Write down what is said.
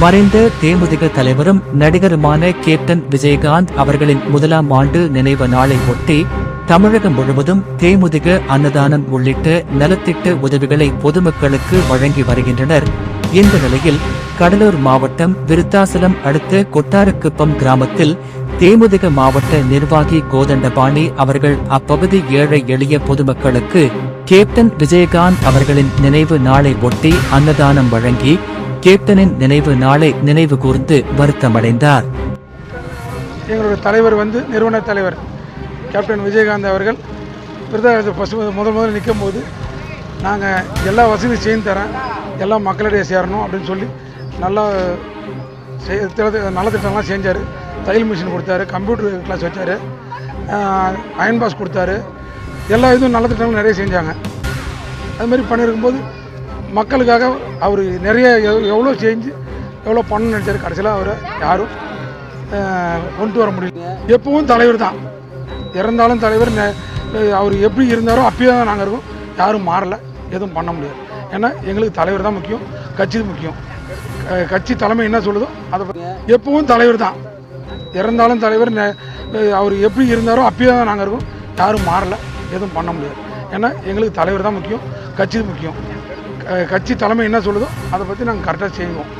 மறைந்த தேமுதிக தலைவரும் நடிகருமான கேப்டன் விஜயகாந்த் அவர்களின் முதலாம் ஆண்டு நினைவு நாளை ஒட்டி தமிழகம் முழுவதும் தேமுதிக அன்னதானம் உள்ளிட்ட நலத்திட்ட உதவிகளை பொதுமக்களுக்கு வழங்கி வருகின்றனர். இந்த நிலையில் கடலூர் மாவட்டம் விருத்தாசலம் அடுத்த கொட்டாரக்குப்பம் கிராமத்தில் தேமுதிக மாவட்ட நிர்வாகி கோதண்டபாணி அவர்கள் அப்பகுதி ஏழை எளிய பொதுமக்களுக்கு கேப்டன் விஜயகாந்த் அவர்களின் நினைவு நாளை ஒட்டி அன்னதானம் வழங்கி கேப்டனின் நினைவு நாளை நினைவு கூர்ந்து வருத்தமடைந்தார். எங்களுடைய தலைவர் வந்து நிறுவன தலைவர் கேப்டன் விஜயகாந்த் அவர்கள். விருதாச்சலத்தில் முதல் முதல் நிற்கும் போது நாங்கள் எல்லா வசதியும் செய்து தரேன் எல்லாம் மக்களிடையே சேரணும் அப்படின்னு சொல்லி நல்லா செய் திட்ட- நல்ல திட்டம்லாம் செஞ்சார். தையல் மிஷின் கொடுத்தாரு கம்ப்யூட்டர் கிளாஸ் வச்சார் அயன் பாஸ் கொடுத்தாரு. எல்லா இதுவும் நல்ல திட்டங்களும் நிறைய செஞ்சாங்க. அது மாதிரி பண்ணியிருக்கும்போது மக்களுக்காக அவர் நிறைய எவ்வளோ செஞ்சு எவ்வளோ பண்ணணும்னு நினச்சாரு கடைசியில் அவர் யாரும் கொண்டு வர முடியல. எப்பவும் தலைவர் தான். இறந்தாலும் தலைவர் நெ- அவர் எப்படி இருந்தாரோ அப்பயே தான் நாங்கள் இருக்கோம். யாரும் மாறலை எதுவும் பண்ண முடியாது. ஏன்னா எங்களுக்கு தலைவர் தான் முக்கியம் கட்சி முக்கியம். கட்சி தலைமை என்ன சொல்லுதோ அதை எப்பவும் தலைவர் தான். இறந்தாலும் தலைவர் அவர் எப்படி இருந்தாரோ அப்பயே தான் நாங்கள் இருக்கோம். யாரும் மாறலை எதுவும் பண்ண முடியாது. ஏன்னா எங்களுக்கு தலைவர் தான் முக்கியம் கட்சி முக்கியம். கட்சி தலைமை என்ன சொல்லுதோ அதை பற்றி நாங்கள் கரெக்டாக செய்வோம்.